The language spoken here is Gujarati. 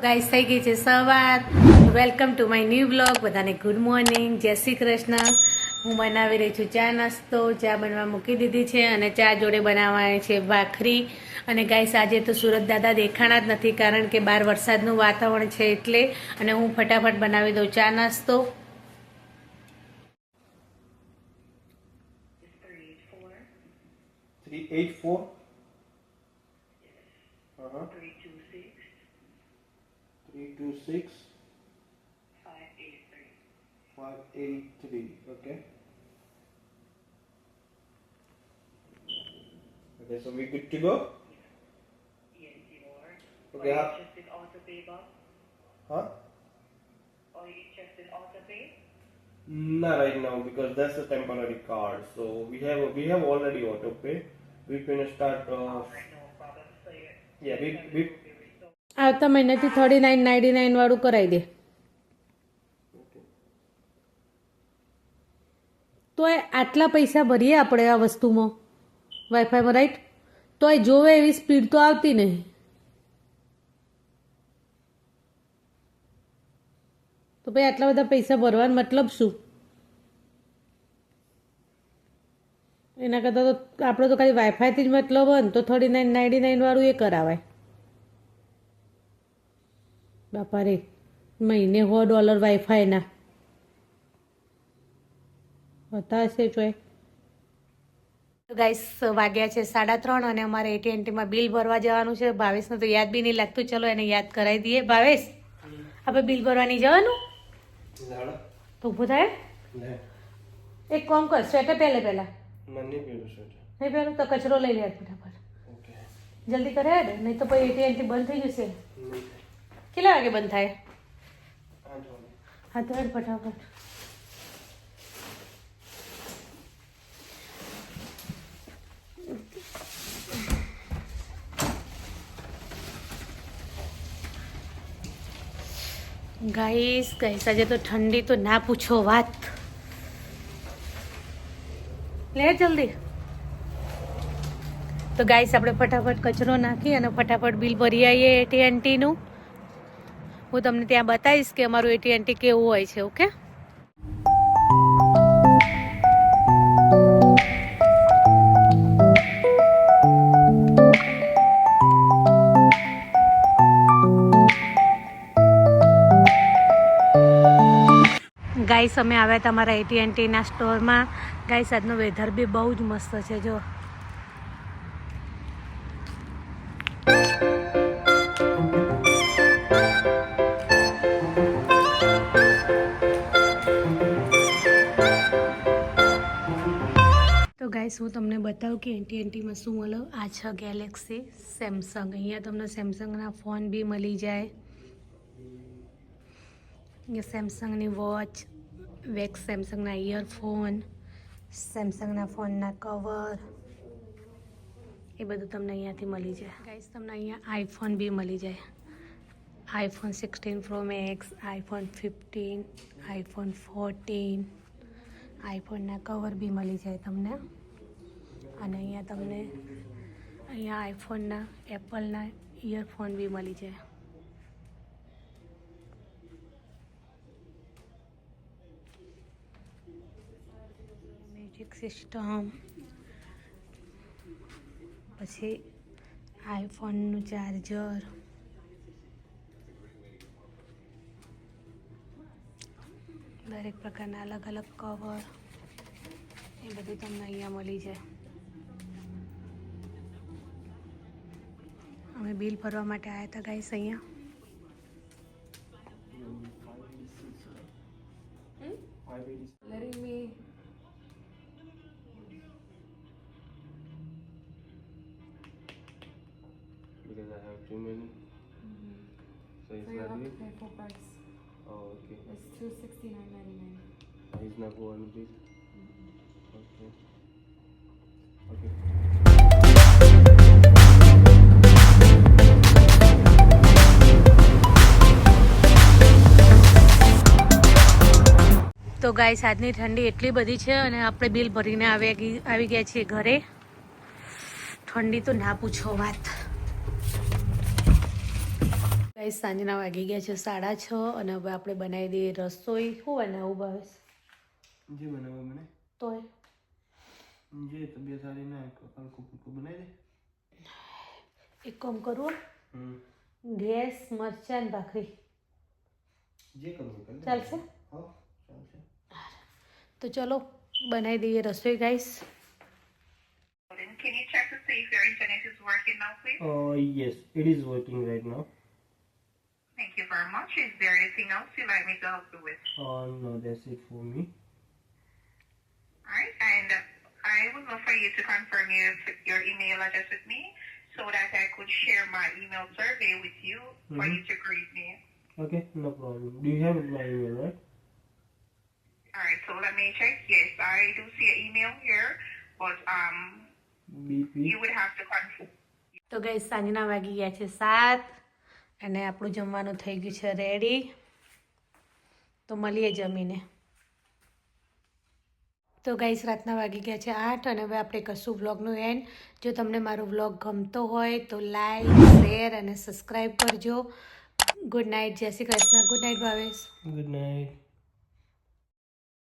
ગાઈસ થઈ ગઈ છે સવાર. Welcome to my new blog બધાને ગુડ મોર્નિંગ જય શ્રી કૃષ્ણ. હું બનાવી રહી છું ચા નાસ્તો. ચા બનવા મૂકી દીધી છે અને ચા જોડે બનાવવાની છે ભાખરી. અને ગાઈસ આજે તો સુરત દાદા દેખાણા જ નથી કારણ કે બહાર વરસાદનું વાતાવરણ છે એટલે. અને હું ફટાફટ બનાવી દઉં ચા નાસ્તો. Three eight four. Uh huh. three two six. Three two six five eight three. five eight three. Okay. Okay, so we good to go. Yes, you are. Okay, Are you how- interested auto pay, Bob? Huh? Are you interested auto pay? Not right now because that's a temporary card. So we have we have already auto pay. We're gonna start. Uh, Alright, no problem. So yeah, we we. આવતા મહિનાથી થર્ટી નાઇન નાઇન્ટી નાઇન વાળું કરાવી દે. તો એ આટલા પૈસા ભરીએ આપણે આ વસ્તુમાં? વાઈફાઈમાં રાઈટ તો એ જોવે એવી સ્પીડ તો આવતી નહીં. તો ભાઈ આટલા બધા પૈસા ભરવાનો મતલબ શું? એના કરતાં તો આપણે તો ખાલી વાઈફાઈથી જ મતલબ હોય ને, તો થર્ટી નાઇન નાઇન્ટી નાઇન વાળું એ કરાવાય. બાપા રે મહિને સો ડોલર વાઈફાઈના બતાવશે જોઈ ગાઈસ વાગ્યા છે સાડા ત્રણ અને અમારે એટીએનટીમાં બિલ ભરવા જવાનું છે. ભાવેશને તો યાદ બી નહીં લાગતું. ચલો એને યાદ કરાવી દઈએ. ભાવેશ આપણે બિલ ભરવાની જવાનું? તો ઊભું થાય? એક કામ કર સ્વેટર પહેલે પહેલા. નહીં પહેલું તો કચરો લઈ લે ફટાફટ. જલ્દી કરે નહીં તો પછી એટીએનટી બંધ થઈ જશે. કેટલા વાગે બંધ થાય. હા, તો ફટાફટ. ગાઈસ ગાઈસ આજે તો ઠંડી તો ના પૂછો વાત. લે જલ્દી. તો ગાઈસ આપણે ફટાફટ કચરો નાખી અને ફટાફટ બિલ ભરી આવીએ એટીએનટીનું હું તમને ત્યાં બતાવીશ કે અમારું એટીએનટી કેવું હોય છે, ઓકે? ગાઈસ અમે આવ્યા તમારા એટીએનટીના સ્ટોરમાં. ગાઈસ આજનું વેધર બી બહુ જ મસ્ત છે, જો. હું તમને બતાવું કે એન્ટી એન્ટીમાં શું મળે? આ છે ગેલેક્સી સેમસંગ અહીંયા તમને સેમસંગના ફોન બી મળી જાય. અહીંયા સેમસંગની વોચ વેક્સ સેમસંગના ઇયરફોન સેમસંગના ફોનના કવર એ બધું તમને અહીંયાથી મળી જાય. ગાઈસ તમને અહીંયા આઈફોન બી મળી જાય. IPhone sixteen pro max iPhone fifteen iPhone fourteen આઈફોનના cover બી મળી જાય તમને. અને અહીંયા તમને અહીંયા આઈફોનના એપલના ઇયરફોન બી મળી જાય. મ્યુઝિક સિસ્ટમ પછી આઈફોનનું ચાર્જર દરેક પ્રકારના અલગ અલગ કવર એ બધું તમને અહીંયા મળી જાય. અમે બિલ ભરવા માટે આવ્યા હતા ગાઈસ અહીંયા Five eighty. letting me Because I have too many. So it's so you not have to it. pay full price. Oh, okay. It's two sixty nine ninety nine. He's not going big. Okay. Okay. તો ગાય આજની ઠંડી એટલી બધી છે અને આપણે બિલ ભરીને આવી ગયા છીએ ઘરે. ઠંડી તો ના પૂછો વાત. ગાય સાંજના વાગી ગયા છે સાડા છ અને હવે આપણે બનાવી દઈએ રસોઈ. શું બનાવું ભાવેશ જે બનાવવા મને. તોય. જે તબિયત સારી ના હલકો ફૂલકો બનાવી દે. એક કામ કરું ગેસ મરચાં ભાખરી. જે કરવું ચાલશે? હા. તો ચલો બનાવી દઈએ રસોઈ guys Then can you check to see if your internet is working now, please? Uh, yes, it is working right now. Thank you very much. Is there anything else you'd like me to help you with? Uh, no, that's it for me. Alright, and uh, I would love for you to confirm your, your email address with me so that I could share my email survey with you for Mhm. you to grade me. Okay, no problem. Do you have my email, right? Alright, so let me check. Yes, I do see an email here, but um, you would have to confirm. તો ગઈ સાંજના વાગી ગયા છે સાત અને આપણું જમવાનું થઈ ગયું છે રેડી તો મળીએ જમીને. તો ગાઈસ રાતના વાગી ગયા છે આઠ અને હવે આપણે કશું વ્લોગનું એન્ડ જો તમને મારો વ્લોગ ગમતો હોય તો લાઈક શેર અને સબસ્ક્રાઈબ કરજો. ગુડ નાઇટ જય Shri Krishna. Good night Bhavesh. Good night.